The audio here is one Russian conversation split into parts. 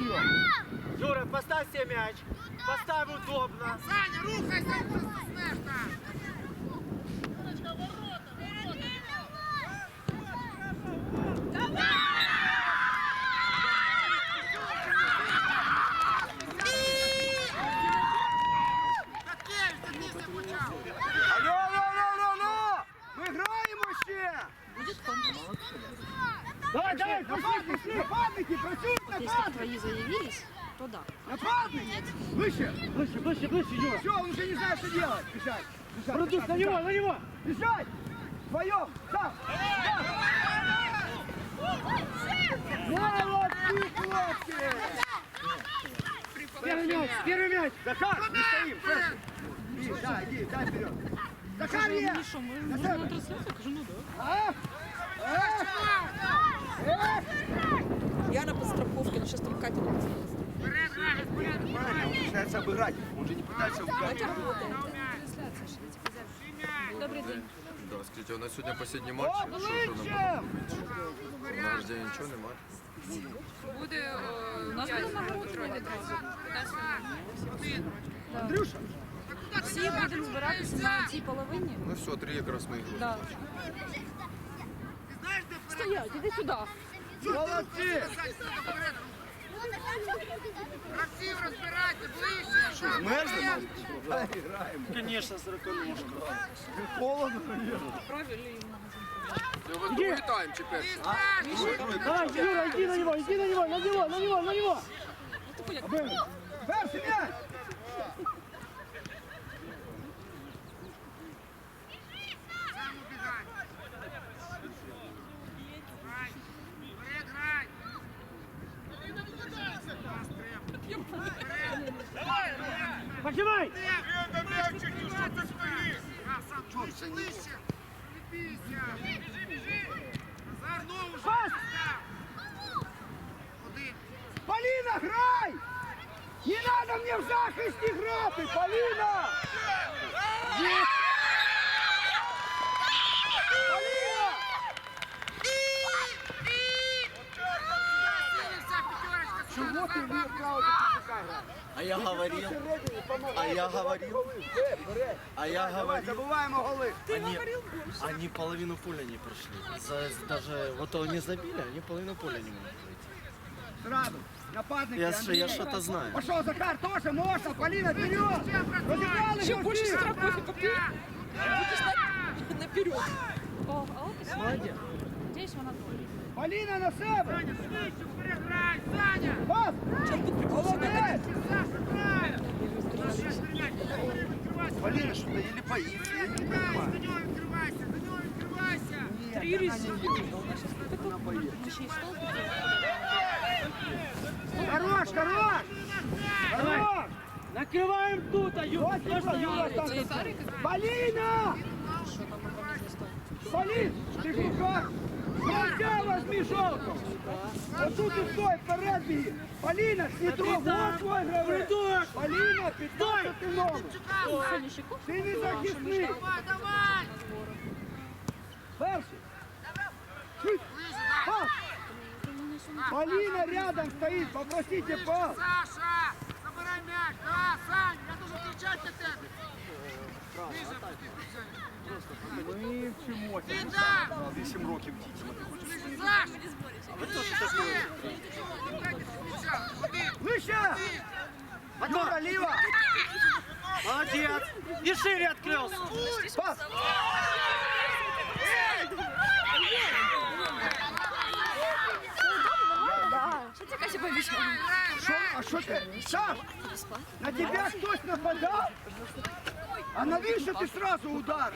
вперед. Юра, поставь себе мяч. Поставь удобно. Саня, рухайся, заснеш там. Ми граємо ще! Давай, давай, пошли, пошли! Нападники, працюють Если твои заявились, то да. Нападники! Выше! Ближе, ближе, ближе, Юра. Все, он уже не знает, что делать! Бежать! Бежать! Продук, бежать, на него, на него. Бежать! Вдвоем! Сам! Молодцы, хлопцы! Первый мяч, первый мяч. Захар, не стоим! Иди, да, иди, дай вперед! Захар, є! Ну что, мы На трансляцию? Кажу, ну да. А? Э? Э? Я на подстраховке, но сейчас там Катя на подстраховке. Вперед, грай, безпорядок. Правильно, он пытается обыграть. Он же не пытается Катя ударить. работает. Это трансляция, что я тебе взяла. Добрый день. Да, скажіть, у нас сьогодні останній матч. О, Що, що нам ближче! буде? На рождення нічого немає. Буде У нас буде нагорода. Андрюша! Всі будемо збиратися на цій половині. Ну все, три якраз ми ігри. Да. Стоять, іди сюди. Молодцы! Гравців розбирайте, ближче. Мерзнем? Да, играем. Конечно, сороконожка. Холодно, наверное. Правильно йому. Вітаємо чи перший? Давай, Юра, иди на него, иди на него, на него, на него, на него. Перший мяч! Не надо мне в захисті грати, сюди, Чего ты Назар, не бабка, играл сюди. такая игра? А я говорил, А я говорил. а я говорил, забываем голи. они, они половину поля не прошли. За- даже вот они забили, они половину поля не могут пройти. Сразу. Нападники, Я, что- я Андрей. что-то знаю. Пошел Захар, тоже можно, Полина, вперед! Разыграли Еще больше игроки. штрафов купи. Будешь на- наперед. О, а вот Молодец. Надеюсь, вона дома. Полина на себе! Саня, швидше, вперед, грай. Саня. Пас! Молодець! Саша, грай. Ще стріляй. Відкривайся. Полина что-то или боится, я не Відкривайся, понимаю. До нього відкривайся, до нього відкривайся. Три резины. Еще и Накрываем тут, а Юра. Полина! Полин, ты руках! Нельзя возьми желтую! Вот тут и стой, вперед беги! Полина, с метро, вот твой! Придурок. Полина, 15 номер! Соня Щеков. Ты не захисник! Давай, давай. Перший! Чуть! Пас! Полина рядом стоит, попросите пас! Саша. Да, Сань, я дуже кричать на тебе. Ближе, Ми вчимося. Ти там. 8 років дітям. Саш, ближче. Відкрийте м'яча. Один. Выше! Юра, лево! Молодец. И шире открылся. Пас! Что тебе Катя пообещала? Шо, а что ты? Саш, на тебя кто-то нападал? А навіщо ти сразу удар?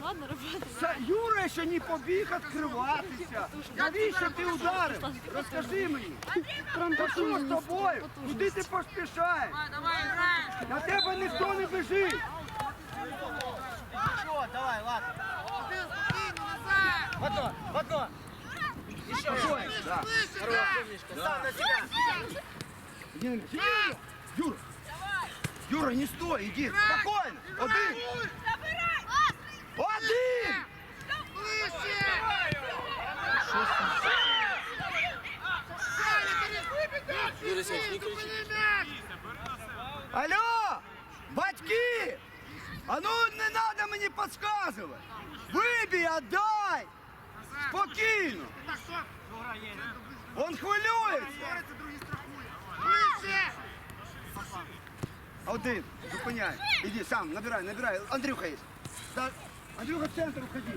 Ладно, работай. Са- Юра ще не побіг відкриватися. Навіщо ти ударив? Розкажи мені. Та що з тобою? Куди ти поспішаєш? Давай, давай, граємо. На тебе ніхто не біжить. Что, давай, ладно. Один спокійно, назад. В одно, в одно. Еще. Ближче, да. Сам на себя. Юра! Юра! Юра, не стой, иди! Спокойно! Один! Один! Алло! Батьки! А ну не надо мне подсказывать. Вибій, отдай! Спокійно! Он хвилюється! Один, зупиняй. Іди сам, набирай, набирай. Андрюха є. Так. Андрюха, в центр уходи.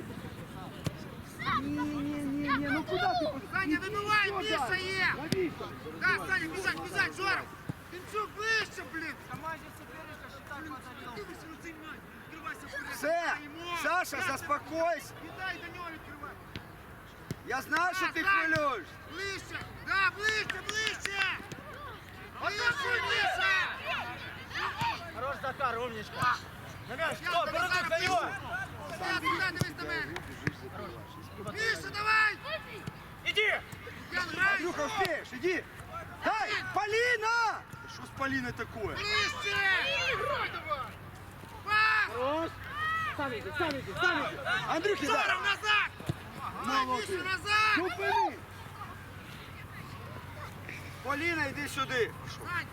Ні, ні, ні, ні, ну куди ти будеш? Саня, вибивай, Що Міша далі? є. Навіщо? Да, Саня, біжать, біжать, Жора. Пінчук ближче, блін. Дивися на цей м'яч. Відкривайся вперед. Все, Дай йому. Саша, Так, заспокойся. Віддай до нього відкривай. Я знаю, що ти Так, так. хвилюєшся. Ближче. Да, ближче, ближче. Хорош, Захар, умничка. На мяч, Я кто? дивись на мене. Міша, давай. Иди. Андрюха, успеешь, иди. Дай, Полина! Что с Полиной такое? Ближче. Пас. Сам иди, сам иди, сам иди. Андрюхи, дай. назад. Міша, назад. Поліна, йди сюди. Сань,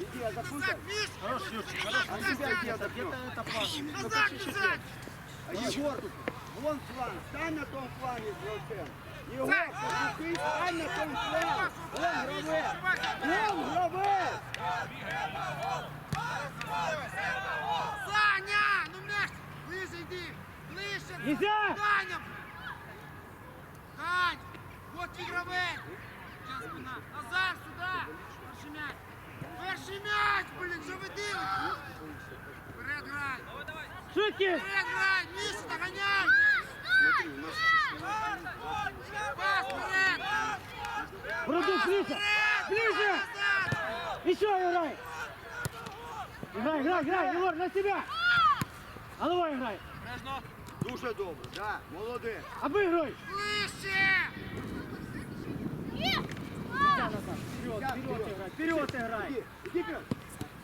Іди, я запутав. назад, Міш. Хорош, Юрчик, Назад, А назад, тебя где назад. отопнул? Где-то это пас. Назад, назад. А Егор, вон фланг, стань на том фланге, Золотен. Егор, Сань. послухай, стань на том фланге. Вон гравець. Вон гравець. Саня, ну м'яч. Ближче йди. Ближче. Нельзя! Таня. Тань. Вот твій Назад, сюди. Перший м'яч. Перший м'яч, блін, ви дивитесь? Вперед грай. Шутки! Вперед грай. Міша, доганяй. Смотри, у нас Пас вперед. Продукт ближе! Ближе! Еще играй! Играй, играй, играй, Егор, на себя! Головой играй! дуже добре, да, молодець. Обыгрывай! Ближче. Да, назад. Вперед, вперед играй, вперед играй! Іди, іди, Петр.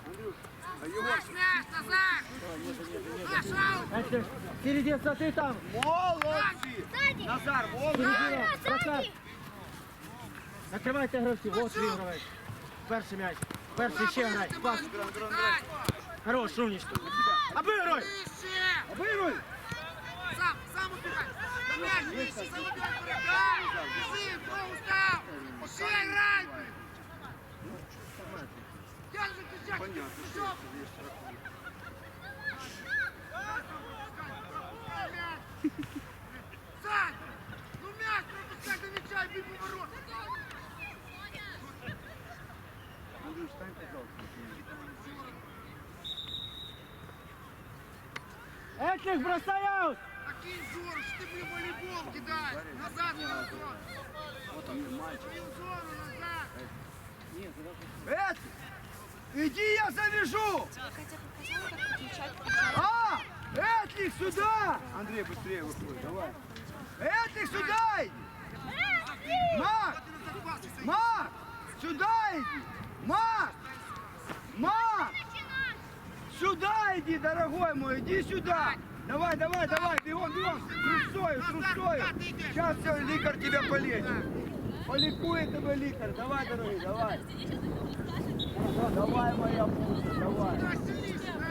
Андрюш, а Егор, Наш м'яч назад. Наш аут. Дальше. Впереди, смотри там! молодці. Назар, вон Середина, прокат! Накривайте гравців, от вигравай. Перший м'яч. Перший ще грай. Пас. Хорош, умничка. Обыгрывай! Ближче. Обируй. Сам, сам убегай. На мяч, ближче, сам убегай вперед. Да, бежи, кто устал. Этих бросай аут! Такие Жор, что ты мне волейбол кидаешь. Назад. Вот он, мальчик. Свою зону назад. Эд, иди, я завяжу. А, Этлих сюда. Андрей, быстрее выходит, давай. Этлих сюда иди. Мак, Мак, сюда иди. Мак, Мак, сюда иди, дорогой мой, иди сюда. Давай, давай, давай, бегом, бегом. Трусою, трусою. Сейчас все, ликар тебя полечит. Поликует тебя ликар. Давай, дорогой, давай. Давай, моя пуся, давай.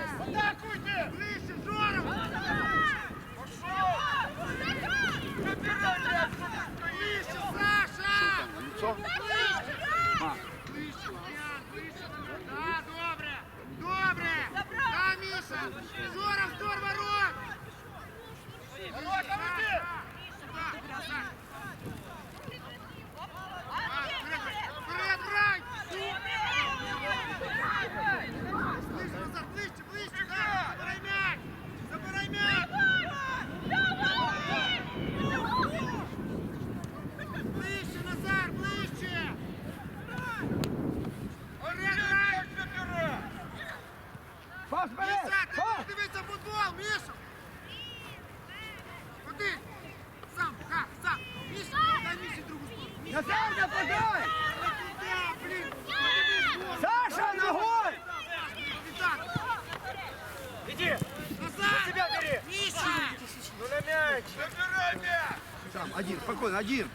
Один, один.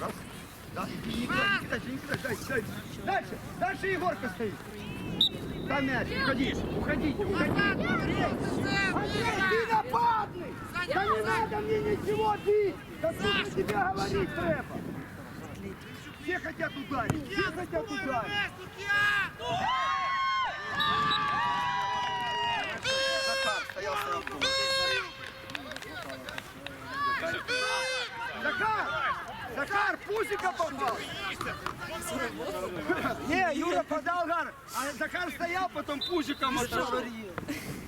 Раз. Да, не кидай, не кидай, не кидай, дай, дай. Дальше, дальше Егорка стоит. Дай мяч, уходи, уходите, уходите. Андрей, ты нападный! Да не надо мне ничего бить! Да тут тебе говорить треба! Все хотят ударить, все хотят ударить. Захар стоял, стоял. Захар! Захар, пузика попал! Не, Юра подал гар, а Захар стоял, потом пузиком отошел.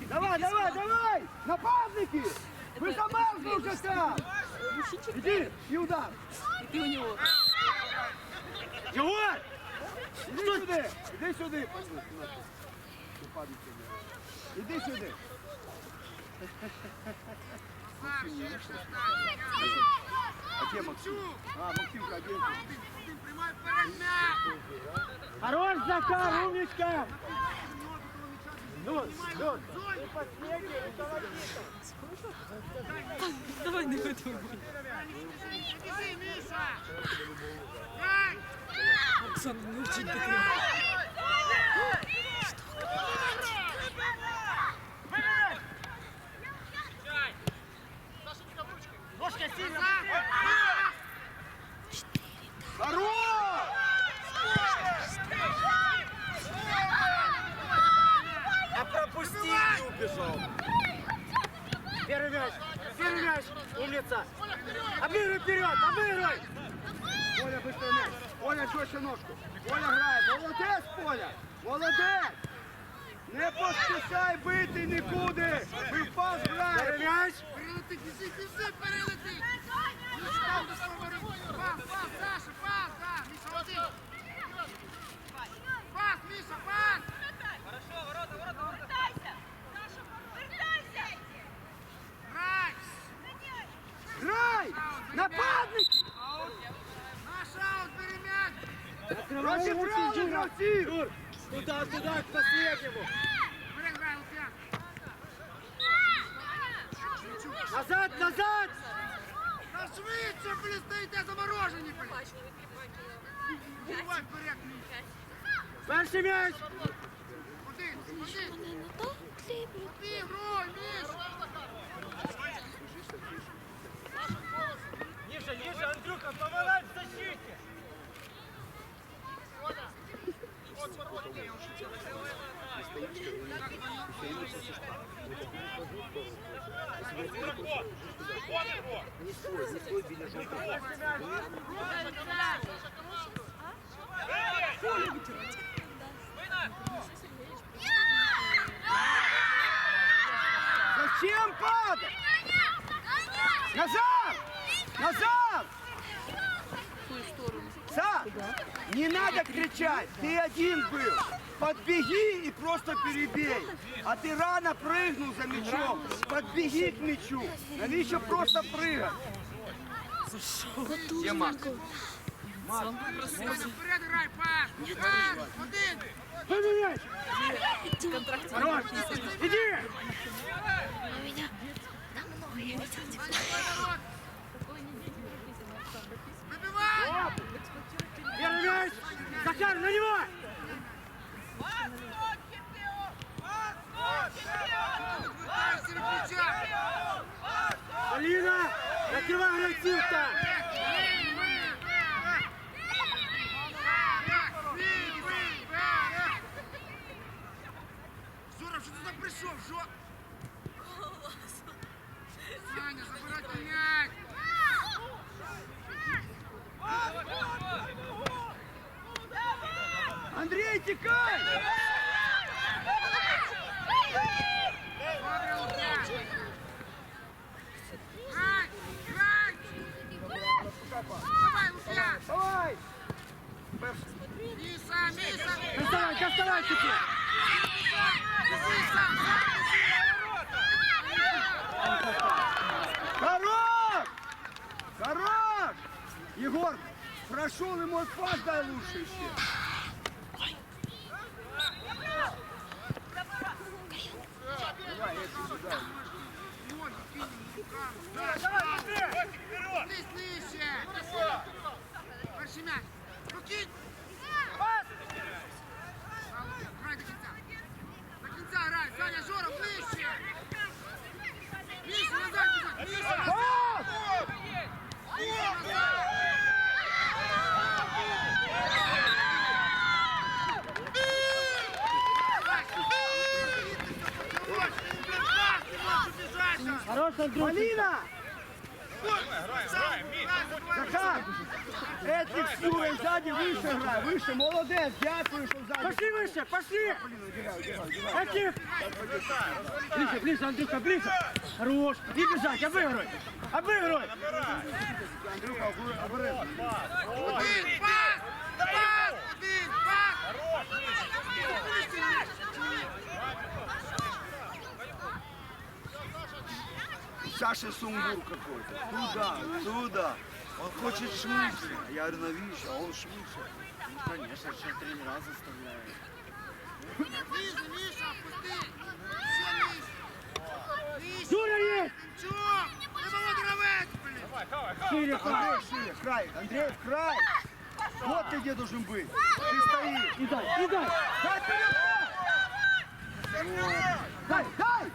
Давай, давай, давай! Нападники! Вы замерзли уже там! Иди и удар! Ти у нього. Егор! Иди сюда! Иди сюда! Иди сюда! А где Максим? А, Максимка, вперед м'яч! Хорош, Захар, умничка! Давай не видумуй. Іди, Міша! Грай! Оксана, не вчить таке. Здорово! А пропусти и убежал. Первый мяч, первый мяч, умница. Обыгрывай вперед, обыгрывай. Оля, быстрый мяч. Оля, жестче ножку. Оля грає. Молодець, Оля. Молодець. Не поспішай бити нікуди. Ви в пас Первый граєте. мяч. Перелети, біжи, біжи, перелети! Міша, до свого рибу. Пас, пас, Саша, пас, да, Міша, один. Пас, Міша, пас! Грай! Грай! Нападники! Наш аут, бери м'яч! Проти правих гравців! Туда, туда, к последнему. Бери, грай, Лук'ян! Назад, назад. Та швидше, блін, стоїте заморожені, блін! Бувай вперед, Міша! Перший мяч. Один, один! Ти, грой, Міша! Ниже, ниже, Андрюха, помогай в защите. Зачем падать? Назад! Назад! Сам! Не надо кричать, ты один был. Подбеги и просто перебей. А ты рано прыгнул за мячом. Подбеги к мячу. Навіщо просто прыгать? Є Макс. Вперед грай! Один! Первый мяч! Контракт. Иди! Захар, на него. Алина, накрывай гравців-то. Жора, що ти сюди прийшов? Жо... Саня, забирайте м'яч! Андрей, текай! Добре, Лук'ян! Грай! Грай! Давай, Лук'ян! Давай! Міса, Міса! Доставай, доставай теперь. Біжи сам! Хорош! Хорош! Егор, прошел и мой пас дай лучше еще. Пошли пошли! Ближе, ближе, Андрюха, ближе! Хорош! И бежать, обыгрывай! Обыгрывай! Андрюха, обы- обережно. Один, пас! Пас! Один, пас! Саша сумбур какой-то. Туда, туда. Он хочет швидше. Я говорю, навіщо, а он швидше. Ну, конечно, еще тренера заставляют. Шире! Андрей, шире, край, Андрей, край. Вот ты где должен быть. Ты стоишь. И дай, и дай! Дай вперед! Дай, дай!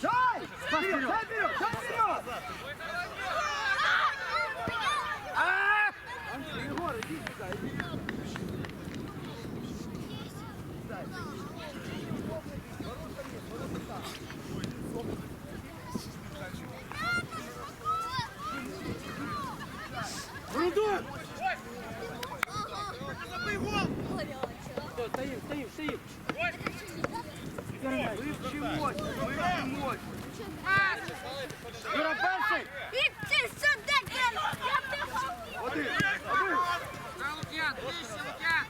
Дай! Дай вперед, дай вперед! А! Егор, иди сюда, иди. Рудой! Стоим, стоим, стоим! Вивчи мощь, вивчи мощь. Юра, перший! Іди сюди, я тебе Один, один. Да, Лук'ян, нижче, Лук'ян!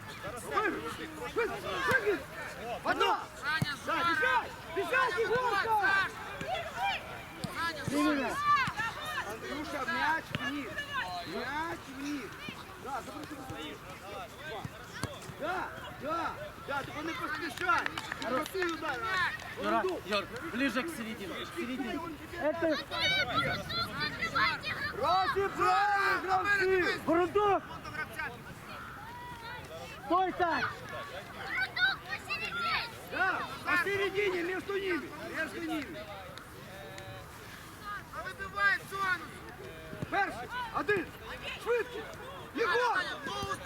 Прыгай! Одно! Саня, Да, сюди! бежать! Бежать, Егорка! Саш! Саня, Не сюди! меня! Андрюша, мяч вниз! Мяч вниз! Да, забросил, забросил. Да, да, да, только не поспешай! Красивый удар! Юра, Юр, ближе к середине, к середине. Это Гравці правильно, гравці! Бурундук! Фронту гравця! Стой так! Да, посередине, между ними, между ними. А вибивай в зону! Перший, один, швидко! Єгор!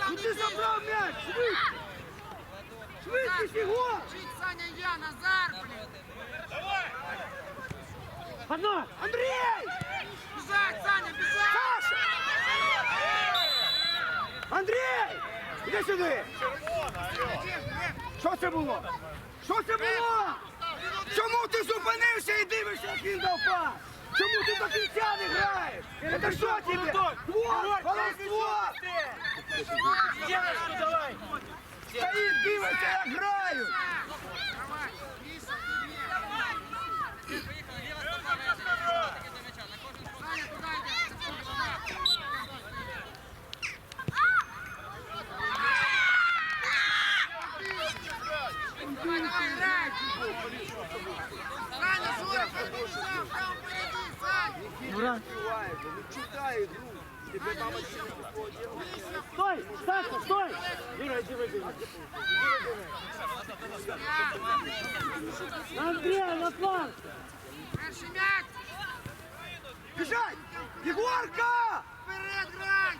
Ну ти забрав м'яч, швидко! Швидко, Єгор! Жить, Саня, я, Назар, блін! Одно! Андрій! Біжать, Саня, біжать! Саша! Андрій! Іди сюди! Що це було? Що це було? Чому ти зупинився і дивишся, як він дав пас? Чому ти до кінця не граєш? Це що тебе? Холодство! Девочку давай! Стоїть, дивиться, як грають! Давай, Міша, ти є! Саня, туди йде! Давай, давай, грай! Саня, Жора, побежал, там впереди, Саня! Юра! Ну читай игру. Тебе мама Стой! Саша, стой! Юра, иди выбей. Андрей, на фланг! Перший м'яч! Бежать! Егорка! Вперед, грай!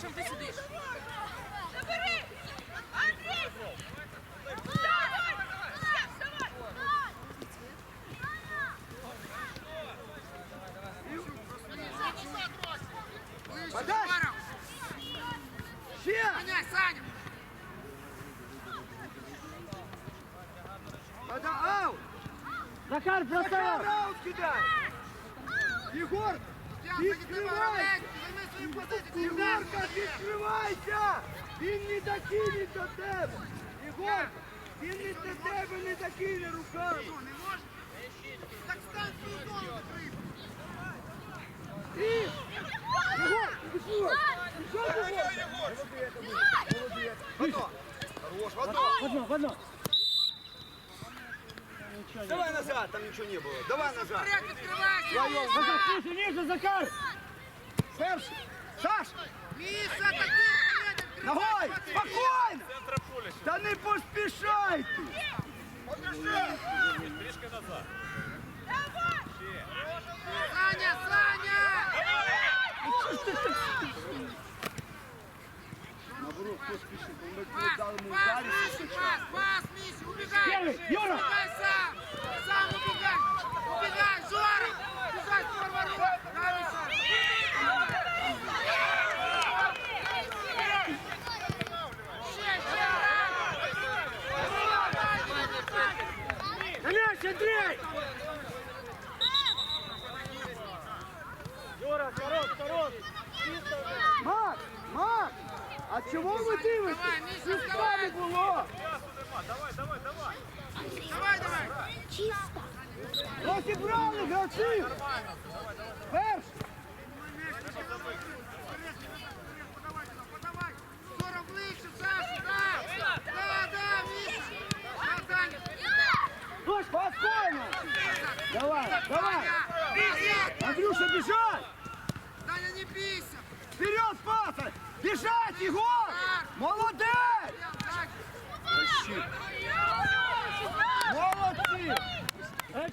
Чим ти сидиш? Забери! Андрій! Подай! Жора! Ще! Гоняй, Саня! Пода аут! Захар, Захар, бросай! аут кидай! Егор! Я, зайди тебе, Відкривай! гравець! Займи свою позицію! Егорка, відкривайся! Він не докине до тебе! Егор! Він не до тебе не докине руками! Що, не можеш? Так стань свою зону закрив! І! В одно, в одно! Давай назад, там ничего не было. Давай назад. Вперед, відкривайся! Вдвоем. Захар, ниже, ниже, Захар! Перший. Саш, Міша, такий вперед, відкривайся! ногой, спокойно. Да не поспешайте. Саня, Саня! Наоборот, хто спішить, бо ми Пас, дали йому пас, ударити Миша, спочатку. пас, пас, Миша, убегай! Первый, Юра! Убегай сам! Сам убегай!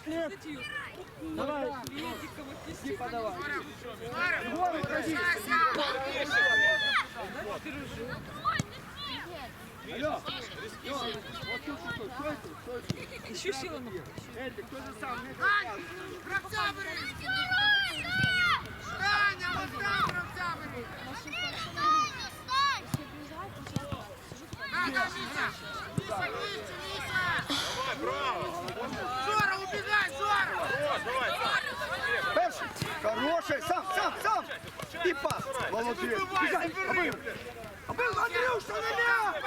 Эклер! Давай! Жора! Егор, уходи. Алло. Вот тут что, стой тут, стой тут. Еще сила на Эдик, кто же сам? не Дань! Гравця бери! Даня, вот там гравця бери! Да, да, Миша! Миша, ближче, Миша! Жора, убегай, Жора! Перший. Хороший. Сам, сам, сам. І пас. Молодець. Бігай. Обив. Обив, Андрюша, на м'яч.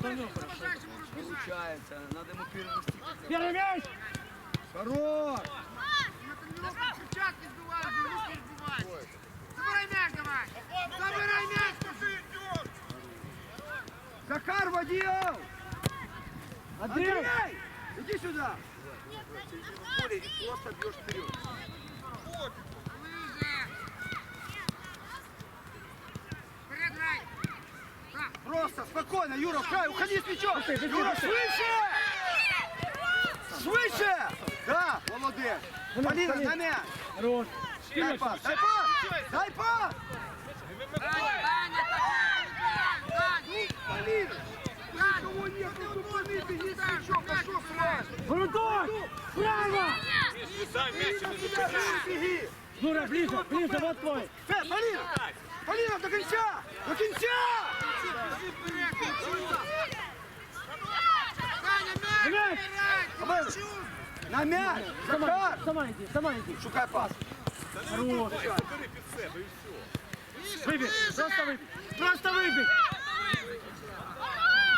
Выйди в ближайшему разбежать! Получается, надо ему перевести. Первый мяч! Хорош! Перчатки сбивают, руки сбивают! Забирай мяч давай! Забирай мяч, скажи! Захар водил! Андрей! Андрей! Иди сюда! Поле, и просто бьешь вперед. Ближе! Вперед, Рай! Да! Просто, спокойно, Юра, край, уходи с мячом! Юра, швидше! Швидше! Да, молодец! Полина, на мяч! Хорош! Дай пас, дай пас! Дай пас! Полина! Никого нет, ну тупаны, ты не с мячом, а что сразу? Право! Беги! Юра, ближе, ближе, вот твой! Э, Полина! Полина, до конца! До конца! На мяч! Сама, сама иди, сама иди! Шукай пас! Хорош! Выбей! Просто выбей! Просто выбей!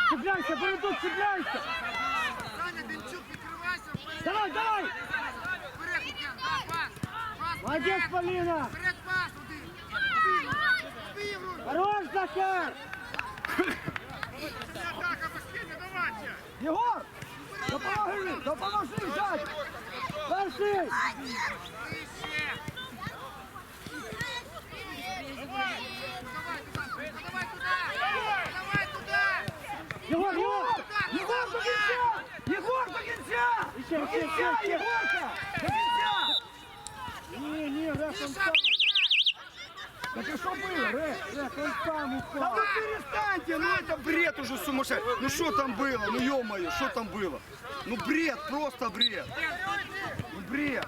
Цепляйся, Бородук, цепляйся! Давай, давай! Молодец! Полина! Хорош, Захар! Атака, последняя, давайте! Єгор! Допоможи! Допоможи, зять! Перший! Ближче! Давай туда, давай туда! Давай туда! Егор, Егор! Єгор до кінця! Єгор до кінця! Еще, До еще, кінця, еще! Єгорка! До кінця! Не, не, Рэк, он Миша, сам! Так а що було, Ре? Рэк, он сам Да упал! вы перестаньте, ну это бред уже сумасшедший. Ну что там было, ну ё-моё, что там было? Ну бред, просто бред. Ну бред.